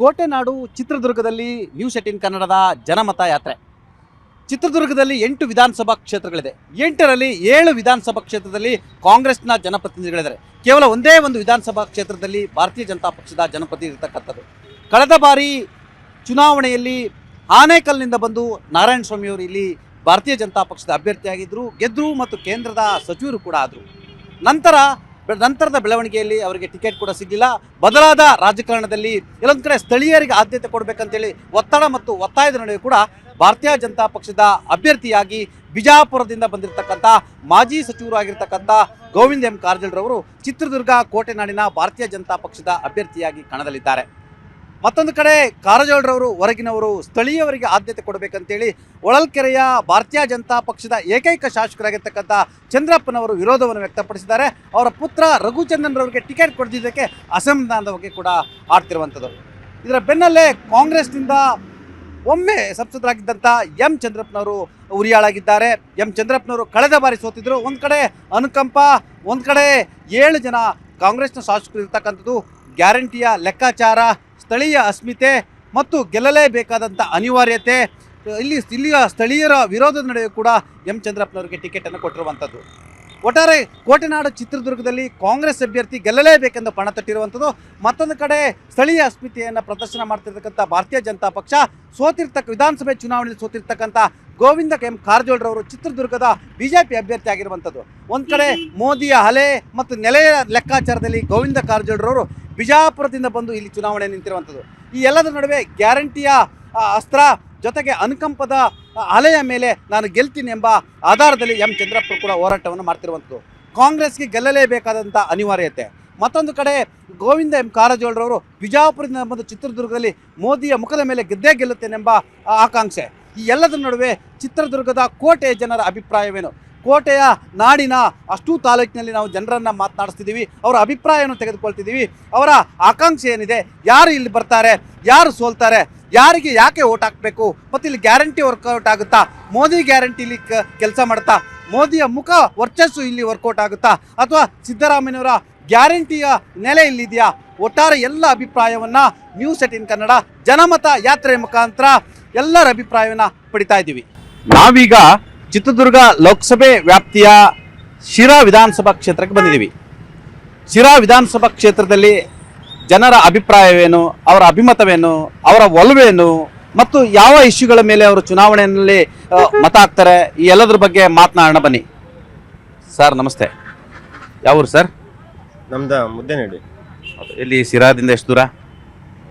ಕೋಟೆನಾಡು ಚಿತ್ರದುರ್ಗದಲ್ಲಿ news eighteen ಕನ್ನಡದ ಜನಮತ ಯಾತ್ರೆ. ಚಿತ್ರದುರ್ಗದಲ್ಲಿ ಎಂಟು ವಿಧಾನಸಭಾ ಕ್ಷೇತ್ರಗಳಿದೆ. ಎಂಟರಲ್ಲಿ ಏಳು ವಿಧಾನಸಭಾ ಕ್ಷೇತ್ರದಲ್ಲಿ ಕಾಂಗ್ರೆಸ್ನ ಜನಪ್ರತಿನಿಧಿಗಳಿದ್ದಾರೆ. ಕೇವಲ ಒಂದೇ ಒಂದು ವಿಧಾನಸಭಾ ಕ್ಷೇತ್ರದಲ್ಲಿ ಭಾರತೀಯ ಜನತಾ ಪಕ್ಷದ ಜನಪ್ರತಿನಿಧಿ ಇರತಕ್ಕಂಥದ್ದು. ಕಳೆದ ಬಾರಿ ಚುನಾವಣೆಯಲ್ಲಿ ಆನೇಕಲ್ನಿಂದ ಬಂದು ನಾರಾಯಣ ಸ್ವಾಮಿಯವರು ಇಲ್ಲಿ ಭಾರತೀಯ ಜನತಾ ಪಕ್ಷದ ಅಭ್ಯರ್ಥಿಯಾಗಿದ್ದರು ಗೆದ್ದರು ಮತ್ತು ಕೇಂದ್ರದ ಸಚಿವರು ಕೂಡ ಆದರು. ನಂತರ ನಂತರದ ಬೆಳವಣಿಗೆಯಲ್ಲಿ ಅವರಿಗೆ ಟಿಕೆಟ್ ಕೂಡ ಸಿಗಲಿಲ್ಲ. ಬದಲಾದ ರಾಜಕಾರಣದಲ್ಲಿ ಎಲ್ಲೊಂದು ಕಡೆ ಸ್ಥಳೀಯರಿಗೆ ಆದ್ಯತೆ ಕೊಡಬೇಕಂತೇಳಿ ಒತ್ತಡ ಮತ್ತು ಒತ್ತಾಯದ ನಡುವೆ ಕೂಡ ಭಾರತೀಯ ಜನತಾ ಪಕ್ಷದ ಅಭ್ಯರ್ಥಿಯಾಗಿ ಬಿಜಾಪುರದಿಂದ ಬಂದಿರತಕ್ಕಂಥ ಮಾಜಿ ಸಚಿವರು ಆಗಿರ್ತಕ್ಕಂಥ ಗೋವಿಂದ್ ಎಂ. ಕಾರಜೋಳರವರು ಚಿತ್ರದುರ್ಗ, ಕೋಟೆನಾಡಿನ ಭಾರತೀಯ ಜನತಾ ಪಕ್ಷದ ಅಭ್ಯರ್ಥಿಯಾಗಿ ಕಣದಲ್ಲಿದ್ದಾರೆ. ಮತ್ತೊಂದು ಕಡೆ ಕಾರಜೋಳರವರು ಹೊರಗಿನವರು ಸ್ಥಳೀಯವರಿಗೆ ಆದ್ಯತೆ ಕೊಡಬೇಕಂತೇಳಿ ಹೊಳಲ್ಕೆರೆಯ ಭಾರತೀಯ ಜನತಾ ಪಕ್ಷದ ಏಕೈಕ ಶಾಸಕರಾಗಿರ್ತಕ್ಕಂಥ ಚಂದ್ರಪ್ಪನವರು ವಿರೋಧವನ್ನು ವ್ಯಕ್ತಪಡಿಸಿದ್ದಾರೆ. ಅವರ ಪುತ್ರ ರಘುಚಂದ್ರನ್ರವರಿಗೆ ಟಿಕೆಟ್ ಕೊಡದಿದ್ದಕ್ಕೆ ಅಸಮಾಧಾನದ ಬಗ್ಗೆ ಕೂಡ ಆಡ್ತಿರುವಂಥದ್ದು. ಇದರ ಬೆನ್ನಲ್ಲೇ ಕಾಂಗ್ರೆಸ್ನಿಂದ ಒಮ್ಮೆ ಸಂಸದರಾಗಿದ್ದಂಥ ಎಂ ಚಂದ್ರಪ್ಪನವರು ಉರಿಯಾಳಾಗಿದ್ದಾರೆ ಎಂ ಚಂದ್ರಪ್ಪನವರು ಕಳೆದ ಬಾರಿ ಸೋತಿದ್ದರು ಒಂದು ಕಡೆ ಅನುಕಂಪ, ಒಂದು ಕಡೆ ಏಳು ಜನ ಕಾಂಗ್ರೆಸ್ನ ಶಾಸಕರು ಇರ್ತಕ್ಕಂಥದ್ದು. ಗ್ಯಾರಂಟಿಯ ಲೆಕ್ಕಾಚಾರ, ಸ್ಥಳೀಯ ಅಸ್ಮಿತೆ ಮತ್ತು ಗೆಲ್ಲಲೇಬೇಕಾದಂಥ ಅನಿವಾರ್ಯತೆ. ಇಲ್ಲಿ, ಇಲ್ಲಿಯ ಸ್ಥಳೀಯರ ವಿರೋಧದ ನಡುವೆ ಕೂಡ ಎಂ ಚಂದ್ರಪ್ಪನವರಿಗೆ ಟಿಕೆಟನ್ನು ಕೊಟ್ಟಿರುವಂಥದ್ದು. ಒಟ್ಟಾರೆ ಕೋಟೆನಾಡು ಚಿತ್ರದುರ್ಗದಲ್ಲಿ ಕಾಂಗ್ರೆಸ್ ಅಭ್ಯರ್ಥಿ ಗೆಲ್ಲಲೇಬೇಕೆಂದು ಪಣ ತಟ್ಟಿರುವಂಥದ್ದು ಮತ್ತೊಂದು ಕಡೆ ಸ್ಥಳೀಯ ಅಸ್ಮಿತೆಯನ್ನು ಪ್ರದರ್ಶನ ಮಾಡ್ತಿರ್ತಕ್ಕಂಥ ಭಾರತೀಯ ಜನತಾ ಪಕ್ಷ, ಸೋತಿರ್ತಕ್ಕ ವಿಧಾನಸಭೆ ಚುನಾವಣೆಯಲ್ಲಿ ಸೋತಿರ್ತಕ್ಕಂಥ ಗೋವಿಂದ ಎಂ ಕಾರಜೋಳರವರು ಚಿತ್ರದುರ್ಗದ ಬಿಜೆಪಿ ಅಭ್ಯರ್ಥಿ ಆಗಿರುವಂಥದ್ದು. ಒಂದು ಕಡೆ ಮೋದಿಯ ಅಲೆ ಮತ್ತು ನೆಲೆಯ ಲೆಕ್ಕಾಚಾರದಲ್ಲಿ ಗೋವಿಂದ ಕಾರಜೋಳರವರು ಬಿಜಾಪುರದಿಂದ ಬಂದು ಇಲ್ಲಿ ಚುನಾವಣೆ ನಿಂತಿರುವಂಥದ್ದು. ಈ ಎಲ್ಲದರ ನಡುವೆ ಗ್ಯಾರಂಟಿಯ ಅಸ್ತ್ರ ಜೊತೆಗೆ ಅನುಕಂಪದ ಅಲೆಯ ಮೇಲೆ ನಾನು ಗೆಲ್ತೀನಿ ಎಂಬ ಆಧಾರದಲ್ಲಿ ಎಂ. ಚಂದ್ರಪ್ಪ ಕೂಡ ಹೋರಾಟವನ್ನು ಮಾಡ್ತಿರುವಂಥದ್ದು. ಕಾಂಗ್ರೆಸ್ಗೆ ಗೆಲ್ಲಲೇಬೇಕಾದಂಥ ಅನಿವಾರ್ಯತೆ. ಮತ್ತೊಂದು ಕಡೆ ಗೋವಿಂದ ಎಂ. ಕಾರಜೋಳರವರು ಬಿಜಾಪುರದಿಂದ ಬಂದು ಚಿತ್ರದುರ್ಗದಲ್ಲಿ ಮೋದಿಯ ಮುಖದ ಮೇಲೆ ಗೆದ್ದೇ ಗೆಲ್ಲುತ್ತೇನೆಂಬ ಆಕಾಂಕ್ಷೆ. ಈ ಎಲ್ಲದರ ನಡುವೆ ಚಿತ್ರದುರ್ಗದ ಕೋಟೆಯ ಜನರ ಅಭಿಪ್ರಾಯವೇನು? ಕೋಟೆಯ ನಾಡಿನ ಅಷ್ಟೂ ತಾಲೂಕಿನಲ್ಲಿ ನಾವು ಜನರನ್ನು ಮಾತನಾಡಿಸ್ತಿದ್ದೀವಿ, ಅವರ ಅಭಿಪ್ರಾಯವನ್ನು ತೆಗೆದುಕೊಳ್ತಿದ್ದೀವಿ, ಅವರ ಆಕಾಂಕ್ಷೆ ಏನಿದೆ? ಯಾರು ಇಲ್ಲಿ ಬರ್ತಾರೆ? ಯಾರು ಸೋಲ್ತಾರೆ? ಯಾರಿಗೆ ಯಾಕೆ ಓಟ್ ಹಾಕಬೇಕು? ಮತ್ತು ಇಲ್ಲಿ ಗ್ಯಾರಂಟಿ ವರ್ಕೌಟ್ ಆಗುತ್ತಾ? ಮೋದಿ ಗ್ಯಾರಂಟಿ ಇಲ್ಲಿ ಕೆಲಸ ಮಾಡುತ್ತಾ ಮೋದಿಯ ಮುಖ ವರ್ಚಸ್ಸು ಇಲ್ಲಿ ವರ್ಕೌಟ್ ಆಗುತ್ತಾ? ಅಥವಾ ಸಿದ್ದರಾಮಯ್ಯನವರ ಗ್ಯಾರಂಟಿಯ ನೆಲೆ ಇಲ್ಲಿದೆಯಾ? ಒಟ್ಟಾರೆ ಎಲ್ಲ ಅಭಿಪ್ರಾಯವನ್ನ ನ್ಯೂಸ್ ಇನ್ ಕನ್ನಡ ಜನಮತ ಯಾತ್ರೆ ಮುಖಾಂತರ ಎಲ್ಲರ ಅಭಿಪ್ರಾಯವನ್ನ ಪಡಿತಾ ಇದ್ದೀವಿ. ನಾವೀಗ ಚಿತ್ರದುರ್ಗ ಲೋಕಸಭೆ ವ್ಯಾಪ್ತಿಯ ಶಿರಾ ವಿಧಾನಸಭಾ ಕ್ಷೇತ್ರಕ್ಕೆ ಬಂದಿದ್ದೀವಿ. ಶಿರಾ ವಿಧಾನಸಭಾ ಕ್ಷೇತ್ರದಲ್ಲಿ ಜನರ ಅಭಿಪ್ರಾಯವೇನು ಅವರ ಅಭಿಮತವೇನು ಅವರ ಒಲವೇನು ಮತ್ತು ಯಾವ ಇಶ್ಯೂಗಳ ಮೇಲೆ ಅವರು ಚುನಾವಣೆಯಲ್ಲಿ ಮತ ಹಾಕ್ತಾರೆ ಈ ಎಲ್ಲದ್ರ ಬಗ್ಗೆ ಮಾತನಾಡೋಣ ಬನ್ನಿ. ಸರ್ ನಮಸ್ತೆ. ಯಾವೂರು ಸರ್? ನಮ್ದು ಮುದ್ದೆ ನೋಡಿ ಎಲ್ಲಿ ಸಿರಾದಿಂದ ಎಷ್ಟು ದೂರ?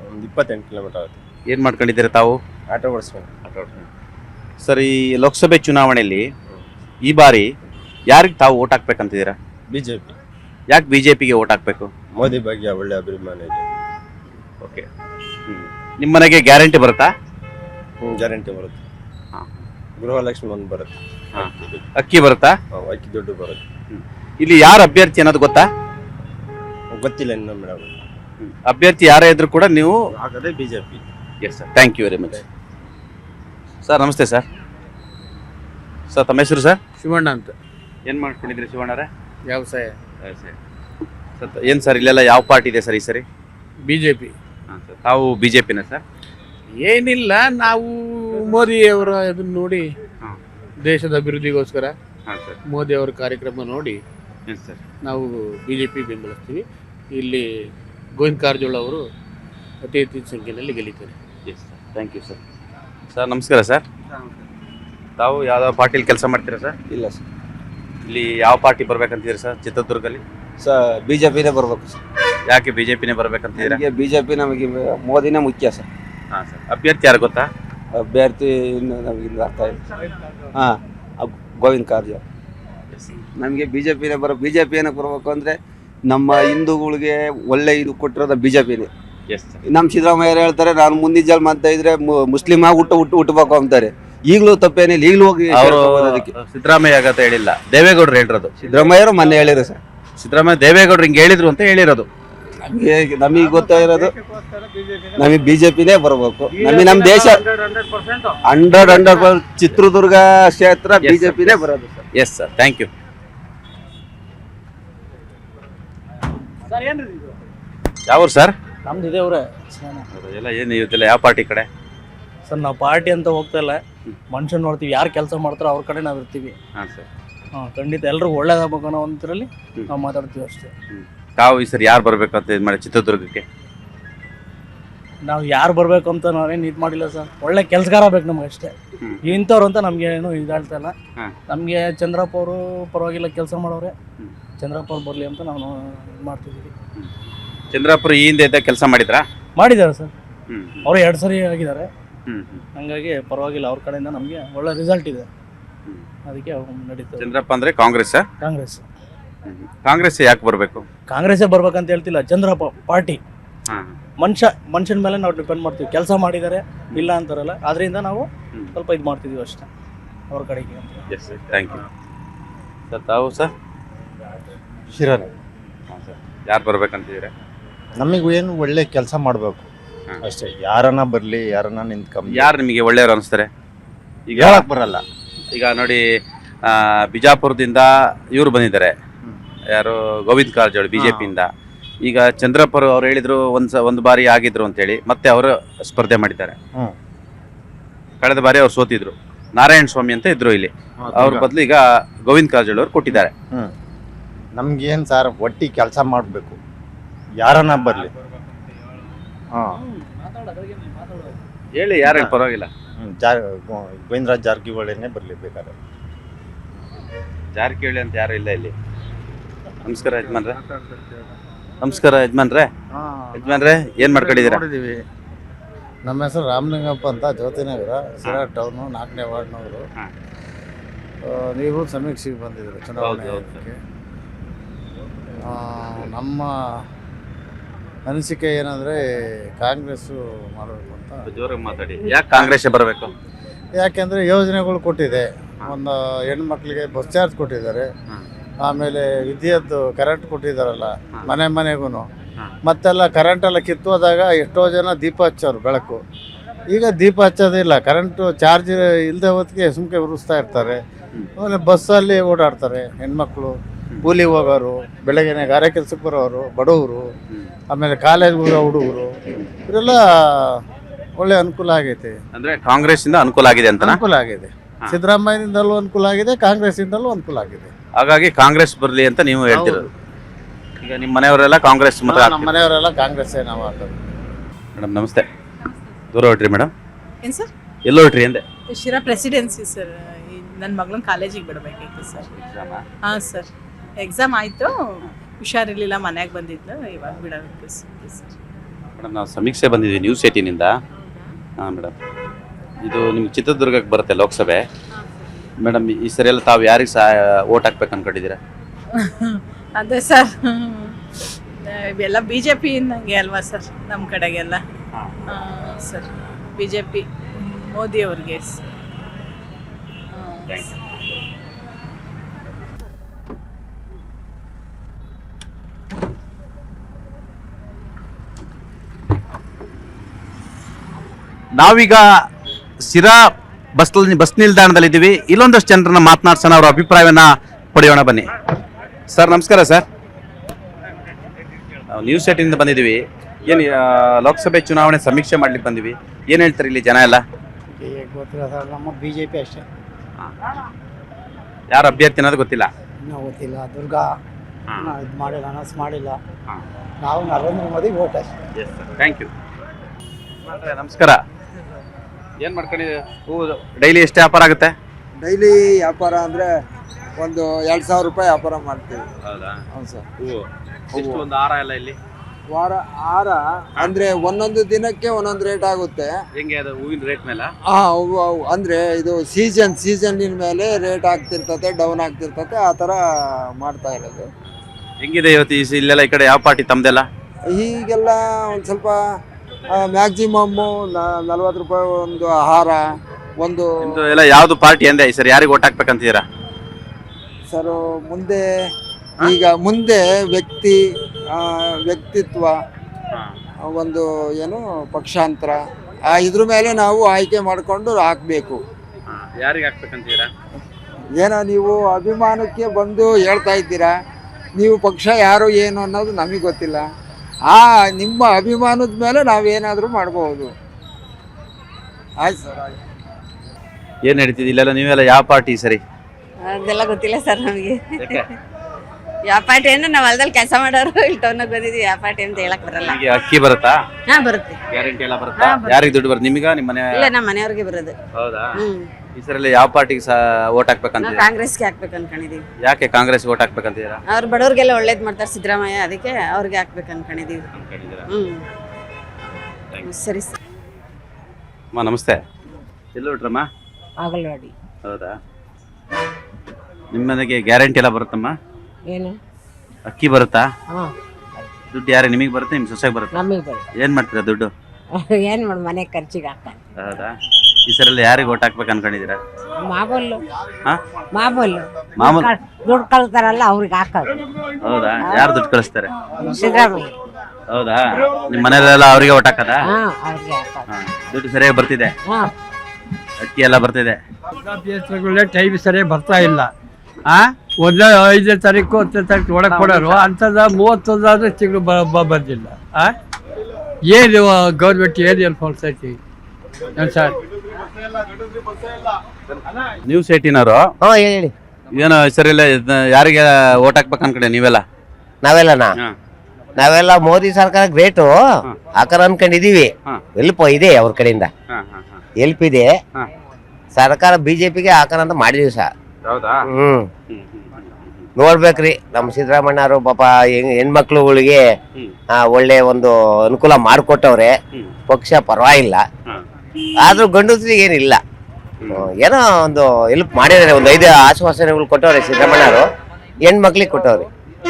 ಒಂದು ಇಪ್ಪತ್ತೆಂಟು ಕಿಲೋಮೀಟರ್ ಆಗುತ್ತೆ. ಏನು ಮಾಡ್ಕೊಂಡಿದ್ದೀರಾ ತಾವು? ಆಟೋ ಓಡಿಸ್ಕೊಂಡು ಸರ್ ಈ ಲೋಕಸಭೆ ಚುನಾವಣೆಯಲ್ಲಿ ಈ ಬಾರಿ ಯಾರಿಗೆ ತಾವು ಓಟ್ ಹಾಕ್ಬೇಕಂತಿದ್ದೀರಾ? ಬಿ ಜೆ ಪಿ ಯಾಕೆ ಬಿ ಜೆ ಪಿಗೆ ಓಟ್ ಹಾಕಬೇಕು? ಮೋದಿ ಬಗ್ಗೆ ಒಳ್ಳೆ ಅಭಿಮಾನ ಇದೆ. ಓಕೆ ನಿಮ್ಮ ಮನೆಗೆ ಗ್ಯಾರಂಟಿ ಬರುತ್ತಾ? ಹ್ಞೂ ಗ್ಯಾರಂಟಿ ಬರುತ್ತೆ. ಹಾ. ಗೃಹಲಕ್ಷ್ಮಿ ಒಂದು ಬರುತ್ತೆ. ಹಾ. ಅಕ್ಕಿ ಬರುತ್ತಾ? ಆ, ಅಕ್ಕಿ ದುಡ್ಡು ಬರುತ್ತೆ. ಇಲ್ಲಿ ಯಾರು ಅಭ್ಯರ್ಥಿ ಅನ್ನೋದು ಗೊತ್ತಾ? ಗೊತ್ತಿಲ್ಲ ಇನ್ನು ಮೇಡಮ್. ಅಭ್ಯರ್ಥಿ ಯಾರೇ ಇದ್ರು ಕೂಡ ನೀವು ಹಾಗಾದ್ರೆ B J P yes sir thank you very much sir ನಮಸ್ತೆ ಸರ್ ಸರ್ ತಮ್ಮ ಹೆಸರು ಸರ್ ಶಿವಣ್ಣ ಅಂತ. ಏನು ಮಾಡ್ಕೊಂಡಿದ್ರಿ ಶಿವಣ್ಣರೇ ವ್ಯವಸಾಯ. ಸರ್ ಏನು ಸರ್ ಇಲ್ಲೆಲ್ಲ ಯಾವ ಪಾರ್ಟಿ ಇದೆ ಸರ್ ಈ ಸರಿ? ಬಿ ಜೆ ಪಿ ಹಾಂ ಸರ್ ತಾವು ಬಿ ಜೆ ಪಿನ ಸರ್? ಏನಿಲ್ಲ ನಾವು ಮೋದಿ ಅವರ ಇದನ್ನ ನೋಡಿ ಹಾಂ. ದೇಶದ ಅಭಿವೃದ್ಧಿಗೋಸ್ಕರ ಹಾಂ ಸರ್. ಮೋದಿ ಅವರ ಕಾರ್ಯಕ್ರಮ ನೋಡಿ ಎಸ್ ಸರ್. ನಾವು ಬಿ ಜೆ ಪಿ ಬೆಂಬಲಿಸ್ತೀವಿ. ಇಲ್ಲಿ ಗೋವಿಂದ ಕಾರಜೋಳ ಅವರು ಅತಿ ಹೆಚ್ಚಿನ ಸಂಖ್ಯೆಯಲ್ಲಿ ಗೆಲ್ಲುತ್ತಾರೆ yes sir thank you sir sir ನಮಸ್ಕಾರ ಸರ್ ತಾವು ಯಾವ ಪಾರ್ಟಿಲಿ ಕೆಲಸ ಮಾಡ್ತೀರಾ ಸರ್ ಇಲ್ಲ ಸರ್ ಇಲ್ಲಿ ಯಾವ ಪಾರ್ಟಿ ಬರ್ಬೇಕಂತಿದ್ದೀರಾ ಸರ್ ಚಿತ್ರದುರ್ಗಲ್ಲಿ? ಸರ್ ಬಿ ಜೆ ಪಿನೇ ಬರ್ಬೇಕು ಸರ್. ಯಾಕೆ ಬಿ ಜೆ ಪಿನೇ ಬರ್ಬೇಕಂತಿದ್ದೀರಾ? ನಮಗೆ ಬಿ ಜೆ ಪಿ ನಮಗೆ ಮೋದಿನೇ ಮುಖ್ಯ ಸರ್. ಹಾಂ ಸರ್. ಅಭ್ಯರ್ಥಿ ಯಾರು ಗೊತ್ತಾ? ಅಭ್ಯರ್ಥಿ ಇನ್ನು ನಮಗೆ ಇನ್ನು ಅರ್ಥ ಇಲ್ಲ ಹಾಂ ಗೋವಿಂದ ಕಾರಜೋಳ ನಮಗೆ ಬಿ ಜೆ ಪಿನೇ ಬರೋ ಬಿ ಜೆ ಪಿ ಏನಕ್ಕೆ ಬರಬೇಕು ಅಂದರೆ ನಮ್ಮ ಹಿಂದೂಗಳಿಗೆ ಒಳ್ಳೆ ಇದು ಕೊಟ್ಟಿರೋದು ಬಿ ಜೆ ಪಿನೇ ಎಸ್ ಸರ್ ನಮ್ಮ ಸಿದ್ದರಾಮಯ್ಯ ಹೇಳ್ತಾರೆ ನಾನು ಮುಂದಿನ ಜನ್ಮ ಅಂತ ಇದ್ರೆ ಮುಸ್ಲಿಮ್ ಆಗಿ ಹುಟ್ಟು ಹುಟ್ಟು ಹುಟ್ಟಬೇಕು ಅಂತಾರೆ. ಈಗಲೂ ತಪ್ಪೇನಿಲ್ಲ ಈಗಲೂ ಹೋಗಿ ಅವರು ಅದಕ್ಕೆ. ಸಿದ್ದರಾಮಯ್ಯ ಆಗತ್ತೆ ಹೇಳಿಲ್ಲ. ದೇವೇಗೌಡರು ಹೇಳಿರೋದು. ಸಿದ್ದರಾಮಯ್ಯರು ಮೊನ್ನೆ ಹೇಳಿದ್ರು ಸರ್. ಸಿದ್ದರಾಮಯ್ಯ ದೇವೇಗೌಡರು ಹಿಂಗೆ ಹೇಳಿದ್ರು ಅಂತ ಹೇಳಿರೋದು. ನಮಗೆ ನಮಗೆ ಗೊತ್ತಾಗಿರೋದು ನಮಗೆ ಬಿ ಜೆ ಪಿನೇ ಬರಬೇಕು. ನಮಗೆ ನಮ್ಮ ದೇಶ ಹಂಡ್ರೆಡ್ ಹಂಡ್ರೆಡ್ ಚಿತ್ರದುರ್ಗ ಕ್ಷೇತ್ರ ಬಿಜೆಪಿನೇ ಬಿ ಜೆ sir. ಪಿನೇ ಬರೋದು sir yes sir thank you ಯಾವ ಸರ್ ನಮ್ದು ಇದೆ ಅವರೇ ಎಲ್ಲ ಏನು ಇರುತ್ತಿಲ್ಲ ಯಾವ ಪಾರ್ಟಿ ಕಡೆ? ಸರ್ ನಾವು ಪಾರ್ಟಿ ಅಂತ ಹೋಗ್ತಾ ಇಲ್ಲ. ಮನುಷ್ಯನ್ ನೋಡ್ತೀವಿ. ಯಾರು ಕೆಲಸ ಮಾಡ್ತಾರೋ ಅವ್ರ ಕಡೆ ನಾವು ಇರ್ತೀವಿ. ಹಾಂ ಸರ್ ಹಾಂ ಖಂಡಿತ. ಎಲ್ಲರೂ ಒಳ್ಳೇದಾಗಬೇಕು ಅನ್ನೋ ಒಂದರಲ್ಲಿ ನಾವು ಮಾತಾಡ್ತೀವಿ ಅಷ್ಟೇ. ತಾವು ಈ ಸರಿ ಯಾರು ಬರಬೇಕು ಅಂತ ಇದು ಮಾಡಿ ಚಿತ್ರದುರ್ಗಕ್ಕೆ? ನಾವು ಯಾರು ಬರಬೇಕು ಅಂತ ನಾವೇನು ಇದು ಮಾಡಿಲ್ಲ ಸರ್. ಒಳ್ಳೆ ಕೆಲಸಗಾರ ಬೇಕು ನಮ್ಗೆ ಅಷ್ಟೇ. ಇಂಥವ್ರು ಅಂತ ನಮ್ಗೆ ಏನು ಇದಾಳ್ತಾ ಇಲ್ಲ. ನಮಗೆ ಚಂದ್ರಪ್ಪ ಅವರು ಪರವಾಗಿಲ್ಲ ಕೆಲಸ ಮಾಡೋರೆ. ಚಂದ್ರಪ್ಪ ಅವ್ರು ಬರಲಿ ಅಂತ ನಾವು ಇದು ಮಾಡ್ತಿದ್ದೀವಿ. ಚಂದ್ರಾಪುರ ಈ ಹಿಂದೆ ಇದ್ದ ಕೆಲಸ ಮಾಡಿದ್ರಾ? ಮಾಡಿದ್ದಾರೆ ಸರ್. ಅವರು ಎರಡು ಸರಿ ಆಗಿದ್ದಾರೆ. ಹಂಗಾಗಿ ಪರವಾಗಿಲ್ಲ. ಅವ್ರ ಕಡೆಯಿಂದ ನಮಗೆ ಒಳ್ಳೆ ರಿಸಲ್ಟ್ ಇದೆ. ಅದಕ್ಕೆ ನಡೀತದೆ ಚಂದ್ರಪ್ಪ ಅಂದ್ರೆ ಕಾಂಗ್ರೆಸ್ ಕಾಂಗ್ರೆಸ್. ಕಾಂಗ್ರೆಸ್ ಯಾಕೆ ಬರಬೇಕು? ಕಾಂಗ್ರೆಸ್ಸೇ ಬರ್ಬೇಕಂತ ಹೇಳ್ತಿಲ್ಲ ಚಂದ್ರಪ್ಪ ಪಾರ್ಟಿ. ಹಾಂ. ಮನುಷ್ಯ ಮನುಷ್ಯನ ಮೇಲೆ ನಾವು ಡಿಪೆಂಡ್ ಮಾಡ್ತೀವಿ. ಕೆಲಸ ಮಾಡಿದ್ದಾರೆ ಇಲ್ಲ ಅಂತಾರಲ್ಲ ಅದರಿಂದ ನಾವು ಸ್ವಲ್ಪ ಇದು ಮಾಡ್ತಿದೀವಿ ಅಷ್ಟೇ ಅವ್ರ ಕಡೆಗೆ yes sir thank you sir ತಾವು ಸರ್ ಶಿರಾನೆ. ಹಾಂ ಸರ್ ಯಾರು ಬರ್ಬೇಕಂತಿದ್ದೀರಾ? ನಮಗೂ ಏನು ಒಳ್ಳೆ ಕೆಲಸ ಮಾಡಬೇಕು. ಅಷ್ಟೇ ಯಾರನ್ನ ಬರಲಿ ಯಾರನ್ನ ನಿಂತ್ಕೊಂಬ ಯಾರು ನಿಮಗೆ ಒಳ್ಳೆಯವರು ಅನಿಸ್ತಾರೆ? ಈಗ ಹೇಳಕ್ ಬರಲ್ಲ. ಈಗ ನೋಡಿ ಆ, ಬಿಜಾಪುರದಿಂದ ಇವರು ಬಂದಿದ್ದಾರೆ. ಯಾರು ಗೋವಿಂದ್ ಕಾರಜೋಳ ಬಿ ಜೆ ಪಿಯಿಂದ ಈಗ ಚಂದ್ರಪ್ಪರು ಅವ್ರು ಹೇಳಿದ್ರು ಒಂದು ಸ ಒಂದು ಬಾರಿ ಆಗಿದ್ರು ಅಂತೇಳಿ ಮತ್ತೆ ಅವರು ಸ್ಪರ್ಧೆ ಮಾಡಿದ್ದಾರೆ. ಹ್ಮ್. ಕಳೆದ ಬಾರಿ ಅವ್ರು ಸೋತಿದ್ರು. ನಾರಾಯಣ ಸ್ವಾಮಿ ಅಂತ ಇದ್ರು ಇಲ್ಲಿ. ಅವ್ರ ಬದಲು ಈಗ ಗೋವಿಂದ್ ಕಾರಜೋಳ ಅವರು ಕೊಟ್ಟಿದ್ದಾರೆ. ಹ್ಮ್. ನಮ್ಗೇನು ಸರ್ ಒಟ್ಟಿ ಕೆಲಸ ಮಾಡಬೇಕು. ಯಾರನ್ನ ಬರಲಿ. ಹಾಂ. ಹೇಳಿ ಯಾರು ಹೇಳಿ ಪರವಾಗಿಲ್ಲ. ಜಾ ಗೋವಿಂದರಾಜ್ ಜಾರಕಿಹೊಳಿನೇ ಬರಲಿ ಬೇಕಾದ್ರೆ ಜಾರಕಿಹೊಳಿ ಅಂತ ಯಾರು ಇಲ್ಲ ಇಲ್ಲಿ? ನಮಸ್ಕಾರ ಯಜಮಾನ್ರೆ. ನಮಸ್ಕಾರ ಯಜಮಾನ್ರೆ. ಯಜಮಾನ್ರೆ ಏನ್ ಮಾಡ್ಕೊಂಡಿದ್ದೀರಾ? ನಮ್ಮ ಹೆಸರು ರಾಮಲಿಂಗಪ್ಪ ಅಂತ ಜ್ಯೋತಿನಗರ ಸಿರಾ ಟೌನು ನಾಲ್ಕನೇ ವಾರ್ಡ್ನವರು. ನೀವು ಸಮೀಕ್ಷೆಗೆ ಬಂದಿದ್ದೀರಿ ಚುನಾವಣೆ ನಮ್ಮ ಅನಿಸಿಕೆ ಏನಂದರೆ ಕಾಂಗ್ರೆಸ್ಸು ಮಾಡಬೇಕು ಅಂತ. ಜೋರಾಗಿ ಮಾತಾಡಿ. ಯಾಕೆ ಕಾಂಗ್ರೆಸ್ ಬರಬೇಕು? ಯಾಕೆಂದರೆ ಯೋಜನೆಗಳು ಕೊಟ್ಟಿದೆ. ಒಂದು ಹೆಣ್ಮಕ್ಳಿಗೆ ಬಸ್ ಚಾರ್ಜ್ ಕೊಟ್ಟಿದ್ದಾರೆ. ಆಮೇಲೆ ವಿದ್ಯುತ್ ಕರೆಂಟ್ ಕೊಟ್ಟಿದ್ದಾರಲ್ಲ ಮನೆ ಮನೆಗೂ ಮತ್ತೆಲ್ಲ ಕರೆಂಟ್ ಎಲ್ಲ ಕಿತ್ತೋದಾಗ ಎಷ್ಟೋ ಜನ ದೀಪ ಹಚ್ಚೋರು ಬೆಳಕು. ಈಗ ದೀಪ ಹಚ್ಚೋದಿಲ್ಲ ಕರೆಂಟು ಚಾರ್ಜ್ ಇಲ್ಲದೆ ಹೊತ್ತಿಗೆ ಸುಮ್ಕೆ ಉರಿಸ್ತಾ ಇರ್ತಾರೆ. ಆಮೇಲೆ ಬಸ್ಸಲ್ಲಿ ಓಡಾಡ್ತಾರೆ ಹೆಣ್ಮಕ್ಳು. ಕೂಲಿ ಹೋಗೋರು ಬೆಳಗ್ಗೆನೆ ಗಾರೆ ಕೆಲಸಕ್ಕೆ ಬರೋರು ಬಡವರು. ಆಮೇಲೆ ಕಾಲೇಜ್ಗೆ ಹುಡುಗರು ಇವರೆಲ್ಲ ಒಳ್ಳೆ ಅನುಕೂಲ ಆಗೈತೆ. ಅಂದ್ರೆ ಕಾಂಗ್ರೆಸ್ ಇಂದ ಅನುಕೂಲ ಆಗಿದೆ ಅಂತ ಅನುಕೂಲ ಆಗಿದೆ. ಸಿದ್ದರಾಮಯ್ಯದಿಂದಲೂ ಅನುಕೂಲ ಆಗಿದೆ ಕಾಂಗ್ರೆಸ್ಸಿಂದಲೂ ಅನುಕೂಲ ಆಗಿದೆ. ಹಾಗಾಗಿ ಕಾಂಗ್ರೆಸ್ ಬರಲಿ ಅಂತ ನೀವು ಹೇಳ್ತಿರೋದು ಈಗ ನಿಮ್ಮ ಮನೆಯವರೆಲ್ಲ ಕಾಂಗ್ರೆಸ್ ಮತ ನಮ್ಮ ಮನೆಯವರೆಲ್ಲ ಕಾಂಗ್ರೆಸ್ಸೇ ನಾವು ಹಾಕೋದು. ಮೇಡಮ್ ನಮಸ್ತೆ. ದೂರ ಹೊಟ್ರಿ ಮೇಡಮ್. ಏನು ಸರ್? ಎಲ್ಲೋ ಹೊಟ್ರಿ ಅಂದೆ? Sira presidency sir. ನನ್ನ ಮಗಳನ್ನ ಕಾಲೇಜಿಗೆ ಬಿಡಬೇಕಿತ್ತು ಸರ್. ಹಾಂ ಸರ್. ಎಕ್ಸಾಮ್ ಆಯಿತು. ಹುಷಾರಿರ್ಲಿಲ್ಲ ಮನೆಗೆ ಬಂದಿದ್ಲು. ಇವಾಗ ಬಿಡಬೇಕು ಸರ್. ಮೇಡಮ್ ನಾವು ಸಮೀಕ್ಷೆ ಬಂದಿದ್ದೀವಿ ನ್ಯೂಸ್ ಏಟಿನಿಂದ ಹಾಂ ಮೇಡಮ್. ಇದು ನಿಮ್ಗೆ ಚಿತ್ರದುರ್ಗಕ್ಕೆ ಬರುತ್ತೆ ಲೋಕಸಭೆ. ಮೇಡಮ್ ಈ ಸರಿ ಎಲ್ಲ ತಾವು ಯಾರಿಗೆ ಸಹ ಓಟ್ ಹಾಕ್ಬೇಕು ಅನ್ಕೊಂಡಿದ್ದೀರಾ? ಅದೇ ಸರ್. ಇವೆಲ್ಲ ಬಿ ಜೆ ಪಿ ಇಂದಂಗೆ ಅಲ್ವಾ ಸರ್ ನಮ್ಮ ಕಡೆಗೆಲ್ಲ. Sir B J P Modi ಅವ್ರಿಗೆ. ನಾವೀಗ ಸಿರಾ ಬಸ್ ಬಸ್ ನಿಲ್ದಾಣದಲ್ಲಿದ್ದೀವಿ. ಇಲ್ಲೊಂದಷ್ಟು ಜನರನ್ನ ಮಾತನಾಡ್ಸೋಣ ಅವರ ಅಭಿಪ್ರಾಯವನ್ನ ಪಡೆಯೋಣ ಬನ್ನಿ. ಸರ್ ನಮಸ್ಕಾರ ಸರ್. ನಾವು ನ್ಯೂಸ್ ಏಟಿಂದ ಬಂದಿದ್ದೀವಿ. ಏನು ಲೋಕಸಭೆ ಚುನಾವಣೆ ಸಮೀಕ್ಷೆ ಮಾಡ್ಲಿಕ್ಕೆ ಬಂದಿವಿ. ಏನು ಹೇಳ್ತಾರೆ ಇಲ್ಲಿ ಜನ ಎಲ್ಲ? ಗೊತ್ತಿಲ್ಲ ಸರ್ ನಮ್ಮ ಬಿ ಜೆ ಪಿ ಅಷ್ಟೇ ಯಾರು ಅಭ್ಯರ್ಥಿ ಅನ್ನೋದು ಗೊತ್ತಿಲ್ಲ? ಇನ್ನೂ ಗೊತ್ತಿಲ್ಲ. ದುರ್ಗಾ. ಇದು ಮಾಡಿಲ್ಲ ಅನೌನ್ಸ್ ಮಾಡಿಲ್ಲ. ನಾವು ನರೇಂದ್ರ ಮೋದಿ ಓಟ್ ಅಷ್ಟೇ ಥ್ಯಾಂಕ್ ಯು ನಮಸ್ಕಾರ. ಏನು ಮಾಡ್ಕೊಂಡಿದ್ದೀವಿ ಹೂವು ಡೈಲಿ ಎಷ್ಟು ವ್ಯಾಪಾರ ಆಗುತ್ತೆ? ಡೈಲಿ ವ್ಯಾಪಾರ ಅಂದರೆ ಒಂದು ಎರಡು ಸಾವಿರ ರೂಪಾಯಿ ವ್ಯಾಪಾರ ಮಾಡ್ತೀವಿ. ಹೌದಾ? ಹೌದು ಸರ್. ಹೂವು ಒಂದು ಹಾರ ಎಲ್ಲ ಇಲ್ಲಿ? ವಾರ ಹಾರ ಅಂದರೆ ಒಂದೊಂದು ದಿನಕ್ಕೆ ಒಂದೊಂದು ರೇಟ್ ಆಗುತ್ತೆ. ಹೆಂಗೆ ಅದು ಹೂವಿನ ರೇಟ್ ಮೇಲೆ? ಆ, ಅವು ಅವು ಅಂದರೆ ಇದು ಸೀಸನ್ ಸೀಸನ್ನಿನ ಮೇಲೆ ರೇಟ್ ಆಗ್ತಿರ್ತತೆ ಡೌನ್ ಆಗ್ತಿರ್ತತೆ ಆ ಥರ ಮಾಡ್ತಾ ಇರೋದು. ಹೆಂಗಿದೆ ಇವತ್ತು ಈ ಸ- ಇಲ್ಲೆಲ್ಲ ಈ ಕಡೆ ಯಾವ ಪಾರ್ಟಿ ತಮ್ದೆಲ್ಲ? ಹೀಗೆಲ್ಲ ಒಂದು ಸ್ವಲ್ಪ ಮ್ಯಾಕ್ಸಿಮಮ್ಮು ನಲ್ವತ್ತು ರೂಪಾಯಿ ಒಂದು ಆಹಾರ ಒಂದು ನಿಮ್ದು ಎಲ್ಲ ಯಾವ್ದು ಪಾರ್ಟಿ ಅಂದೆ? ಈ ಸರ್ ಯಾರಿಗೆ ಓಟ್ ಹಾಕ್ಬೇಕಂತೀರಾ ಸರ್ ಮುಂದೆ ಈಗ ಮುಂದೆ ವ್ಯಕ್ತಿ ಆ, ವ್ಯಕ್ತಿತ್ವ ಒಂದು ಏನು ಪಕ್ಷಾಂತರ ಆ ಇದ್ರ ಮೇಲೆ ನಾವು ಆಯ್ಕೆ ಮಾಡಿಕೊಂಡು ಹಾಕಬೇಕು. ಯಾರಿಗೆ ಹಾಕ್ಬೇಕಂತೀರಾ ಏನೋ ನೀವು ಅಭಿಮಾನಕ್ಕೆ ಬಂದು ಹೇಳ್ತಾ ಇದ್ದೀರಾ ನೀವು ಪಕ್ಷ ಯಾರು ಏನು ಅನ್ನೋದು ನಮಗೆ ಗೊತ್ತಿಲ್ಲ. ಆ ನಿಮ್ಮ ಅಭಿಮಾನದ ಮೇಲೆ ನಾವೇನಾದರೂ ಮಾಡ್ಬೋದು. ಆಯ್ತು ಸರ್ ಆಯ್ತು. ಏನ್ ನಡೀತಿದೆ? ಇಲ್ಲೆಲ್ಲ ನೀವೆಲ್ಲ ಯಾವ ಪಾರ್ಟಿ ಸರಿ? ಅದೆಲ್ಲ ಗೊತ್ತಿಲ್ಲ ಸರ್ ನಮಗೆ. ಪಾರ್ಟಿ ಅಂದ್ರೆ ನಾವು ಹೊಲದಲ್ಲಿ ಕೆಲಸ ಮಾಡೋರು ಇಲ್ಲಿ ಟೌನ್ ಬಂದಿದ್ವಿ. ಯಾವ ಪಾರ್ಟಿ ಅಂತ ಹೇಳಕ್ ಬರಲ್ಲ. ನಿಮಗೆ ಅಕ್ಕಿ ಬರುತ್ತಾ? ಹಾ ಬರುತ್ತೆ. ಗ್ಯಾರಂಟಿ ಎಲ್ಲ ಬರುತ್ತಾ? ಯಾರಿಗೆ ದುಡ್ಡು ಬರುತ್ತೆ ನಿಮಗ ನಿಮ್ಮ ಮನೆ ಇಲ್ಲ ನಮ್ಮ ಮನೆಯವ್ರಿಗೆ ಬರೋದು. ಹೌದಾ? ಹ್ಮ್. ಈ ಯಾವ ಪಾರ್ಟಿಗೆ ಸಹ ಓಟ್ ನಾವು ಹಾಕ್ಬೇಕಂತ ಕಾಂಗ್ರೆಸ್ಗೆ ಹಾಕ್ಬೇಕು ಅನ್ಕೊಂಡಿದೀವಿ. ಯಾಕೆ ಕಾಂಗ್ರೆಸ್ ಓಟ್ ಹಾಕ್ಬೇಕಂತೀರಾ ಅವ್ರ ಬಡವ್ರಿಗೆಲ್ಲ ಒಳ್ಳೇದ್ ಮಾಡ್ತಾರೆ ಸಿದ್ದರಾಮಯ್ಯ ಅದಕ್ಕೆ ಅವ್ರಿಗೆ ಹಾಕ್ಬೇಕು ಅನ್ಕೊಂಡಿದೀವಿ. ಹ್ಮ್. ಸರಿ ಸರ್. ಅಮ್ಮ ನಮಸ್ತೆ. ಎಲ್ಲ ಹೊಟ್ರಮ್ಮ? ಆಗಲ್ವಾಡಿ ಹೌದಾ? ನಿಮ್ಮ ಮನೆಗೆ ಗ್ಯಾರಂಟಿ ಎಲ್ಲ ಬರುತ್ತಮ್ಮ? ಏನು? ಅಕ್ಕಿ ಬರುತ್ತಾ? ಹಾ. ದುಡ್ಡು ಯಾರು ನಿಮಗೆ ಬರುತ್ತೆ ನಿಮ್ಮ ಸೊಸೆಗೆ ಬರುತ್ತೆ? ನಮಗೆ ಬರುತ್ತೆ. ಏನು ಮಾಡ್ತೀರಾ ದುಡ್ಡು? ಏನು ಮಾಡಿ ಮನೆ ಖರ್ಚಿಗೆ ಹಾಕ್ತಾರೆ. ಹೌದಾ? ಈ ಸರಲ್ಲಿ ಎಲ್ಲ ಯಾರಿಗೆ ಓಟ್ ಹಾಕ್ಬೇಕು ಅನ್ಕೊಂಡಿದ್ದೀರಾ? ಮಾಬೋಲು ಹಾ? ಮಾಮೂಲು. ಮಾಮೂಲು. ದುಡ್ಡು ಕಳ್ತಾರಲ್ಲ ಅವ್ರಿಗೆ ಹಾಕೋದು. ಹೌದಾ? ಯಾರು ದುಡ್ಡು ಕಳಿಸ್ತಾರೆ? ಸಿದ್ದರಾಮಯ್ಯ. ಹೌದಾ? ನಿಮ್ಮ ಮನೆಯಲ್ಲೆಲ್ಲ ಅವರಿಗೆ ಓಟ್ ಹಾಕದ? ಹಾ ಅವ್ರಿಗೆ ಹಾಕೋದು. ದುಡ್ಡು ಸರಿಯಾಗಿ ಬರ್ತಿದೆ? ಹಾ. ಅಕ್ಕಿ ಎಲ್ಲ ಬರ್ತಿದೆ? ಟೈಮ್ ಸರಿಯಾಗಿ ಬರ್ತಾ ಇಲ್ಲ. ಆ ಒಂದೇ ಐದನೇ ತಾರೀಕು ಹತ್ತನೇ ತಾರೀಕು ಒಳಗೆ ಕೊಡೋರು ಅಂಥದ್ದು ಮೂವತ್ತೊಂದಾದ್ರೆ ತಿಂಗಳು ಬ ಬಂದಿಲ್ಲ. ಆ? ಏನು ಗೌರ್ಮೆಂಟ್ ಏನು ಹೆಲ್ಪ್ ಮಾಡ್ತೈತಿ ಸರ್? ನೀವು ಸೇಟಿನವರು? ಹಾ ಹೇಳಿ ಏನು ಹೆಸರಿಲ್ಲ ಯಾರಿಗೆ ಓಟ್ ಹಾಕ್ಬೇಕು ಅನ್ಕೊಂಡೆ ನೀವೆಲ್ಲ? ನಾವೆಲ್ಲನಾ? ಹಾ. ನಾವೆಲ್ಲ ಮೋದಿ ಸರ್ಕಾರ ಗ್ರೇಟು. ಆಕಾರ ಅನ್ಕೊಂಡಿದೀವಿ. ಎಲ್ಪ ಎಲ್ಪ್ ಇದೆ ಅವ್ರ ಕಡೆಯಿಂದ. ಹಾ, ಹಾ, ಹಾ. ಎಲ್ಪ್ ಇದೆ. ಸರ್ಕಾರ ಬಿಜೆಪಿಗೆ ಆಕಾರ ಅಂತ ಮಾಡಿದೀವಿ ಸರ್. ಹೌದಾ? ಹ್ಮ್, ನೋಡ್ಬೇಕ್ರಿ. ನಮ್ಮ ಸಿದ್ದರಾಮಣ್ಣವರು ಪಾಪ ಹೆಣ್- ಹೆಣ್ಮಕ್ಳುಗಳಿಗೆ ಒಳ್ಳೆ ಒಂದು ಅನುಕೂಲ ಮಾಡಿಕೊಟ್ಟವ್ರೆ. ಪಕ್ಷ ಪರವಾಗಿಲ್ಲ. ಆದ್ರೂ ಗಂಡಸ್ರಿಗೆ ಏನಿಲ್ಲ. ಏನೋ ಒಂದು ಹೆಲ್ಪ್ ಮಾಡಿದಾರೆ ಒಂದು ಐದು ಆಶ್ವಾಸನೆಗಳು ಕೊಟ್ಟವ್ರೆ ಸಿದ್ದರಾಮಣ್ಣವರು ಹೆಣ್ಮಕ್ಳಿಗೆ ಕೊಟ್ಟವ್ರಿ.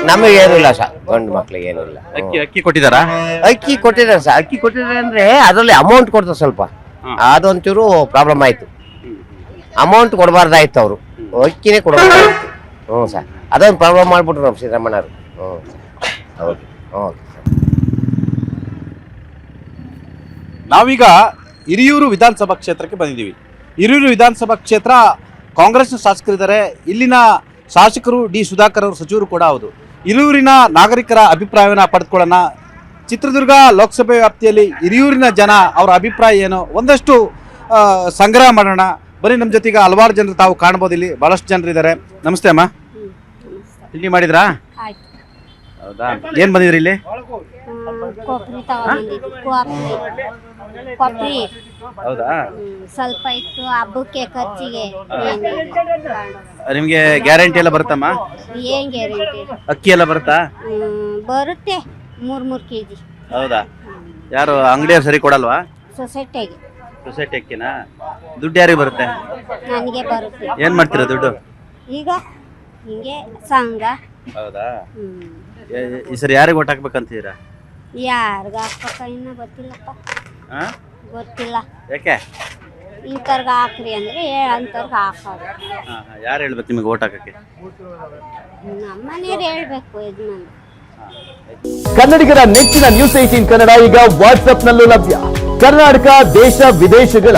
ನಮಗೆ ಏನಿಲ್ಲ ಇಲ್ಲ ಸರ್. ಗಂಡು ಮಕ್ಳಿಗೆ ಏನು ಇಲ್ಲ. ಅಕ್ಕಿ ಅಕ್ಕಿ ಕೊಟ್ಟಿದಾರ ಅಕ್ಕಿ ಕೊಟ್ಟಿದ್ದಾರೆ ಸರ್. ಅಕ್ಕಿ ಕೊಟ್ಟಿದ್ದಾರೆ ಅಂದ್ರೆ ಅದರಲ್ಲಿ ಅಮೌಂಟ್ ಕೊಡ್ತಾರೆ ಸ್ವಲ್ಪ. ಅದೊಂಚೂರು ಪ್ರಾಬ್ಲಮ್ ಆಯ್ತು. ಅಮೌಂಟ್ ಕೊಡಬಾರ್ದಾಯ್ತು ಅವರು. ಅಕ್ಕಿನೇ ಕೊಡಬಾರ್ದಾಯ್ತು. ಹ್ಞೂ ಸರ್. ಅದೊಂದು ಪ್ರಾಬ್ಲಮ್ ಮಾಡ್ಬಿಟ್ರು ನಮ್ಮ ಸಿದ್ದರಾಮಣ್ಣರು ಹ್ಞೂ ಹೌದು. ಓಕೆ ನಾವೀಗ ಹಿರಿಯೂರು ವಿಧಾನಸಭಾ ಕ್ಷೇತ್ರಕ್ಕೆ ಬಂದಿದ್ದೀವಿ. ಹಿರಿಯೂರು ವಿಧಾನಸಭಾ ಕ್ಷೇತ್ರ ಕಾಂಗ್ರೆಸ್ನ ಶಾಸಕರಿದ್ದಾರೆ. ಇಲ್ಲಿನ ಶಾಸಕರು ಡಿ ಸುಧಾಕರ್ ಅವರು ಸಚಿವರು ಕೂಡ ಹೌದು. ಹಿರಿಯೂರಿನ ನಾಗರಿಕರ ಅಭಿಪ್ರಾಯವನ್ನು ಪಡೆದುಕೊಳ್ಳೋಣ. ಚಿತ್ರದುರ್ಗ ಲೋಕಸಭೆ ವ್ಯಾಪ್ತಿಯಲ್ಲಿ ಹಿರಿಯೂರಿನ ಜನ ಅವರ ಅಭಿಪ್ರಾಯ ಏನು? ಒಂದಷ್ಟು ಸಂಗ್ರಹ ಮಾಡೋಣ. ಬರೀ ನಮ್ಮ ಜೊತೆಗೆ ಹಲವಾರು ಜನರು ತಾವು ಕಾಣ್ಬೋದು ಇಲ್ಲಿ. ಭಾಳಷ್ಟು ಜನರಿದ್ದಾರೆ. ನಮಸ್ತೆ ಅಮ್ಮ. ತಿಂಡಿ ಮಾಡಿದ್ರಾ? ಆಯ್ತು. ಹೌದಾ? ಏನು ಬಂದಿದ್ರಿ ಇಲ್ಲಿ? ಕೊಬ್ಬರಿ ಕೊಬ್ಬರಿ. ಹೌದಾ? ಸ್ವಲ್ಪ ಇತ್ತು. ಹಬ್ಬಕ್ಕೆ ಖರ್ಚಿಗೆ ನಿಮಗೆ ಗ್ಯಾರಂಟಿ ಎಲ್ಲ ಬರುತ್ತಮ್ಮ? ಏನ್ ಗ್ಯಾರಂಟಿ? ಅಕ್ಕಿ ಎಲ್ಲ ಬರುತ್ತಾ? ಬರುತ್ತೆ. ಮೂರ್ ಮೂರ್ ಕೆಜಿ. ಹೌದಾ? ಯಾರು ಅಂಗಡಿಯವ್ರು ಸರಿ ಕೊಡಲ್ವಾ? ಸೊಸೈಟಿಗೆ ಸೊಸೈಟಿ ಅಕ್ಕಿನಾ ದುಡ್ಡು ಯಾರಿಗೆ ಬರುತ್ತೆ? ನನಗೆ ಬರುತ್ತೆ. ಏನ್ ಮಾಡ್ತೀರಾ ದುಡ್ಡು? ಈಗ ಹಿಂಗೆ ಸಂಘ. ಹೌದಾ? ಹ್ಮ್. ಏ- ಈ ಸರಿ ಯಾರಿಗೆ ಓಟ್ ಹಾಕ್ಬೇಕಂತೀರಾ? ಯಾರ್ಗ ಹಾಕ್ಬೇಕ ಇನ್ನ ಗೊತ್ತಿಲ್ಲಪ್ಪ. ಹಾ ಗೊತ್ತಿಲ್ಲ. ಯಾಕೆ? ಇಂಥವ್ರಿಗೆ ಹಾಕ್ರಿ ಅಂದ್ರೆ ಅಂಥವ್ರಿಗೆ ಹಾಕೋದು. ಹಾ, ಹಾ, ಯಾರು ಹೇಳ್ಬೇಕು ನಿಮಗೆ ಓಟ್ ಹಾಕಕ್ಕೆ? ನಮ್ಮ ಮನೆಯವ್ರು ಹೇಳ್ಬೇಕು ಯಜಮಾನ್. ಕನ್ನಡಿಗರ ನೆಚ್ಚಿನ ನ್ಯೂಸ್ ಏಟೀನ್ ಕನ್ನಡ ಈಗ ವಾಟ್ಸ್ಆಪ್ ನಲ್ಲೂ ಲಭ್ಯ. ಕರ್ನಾಟಕ ದೇಶ ವಿದೇಶಗಳ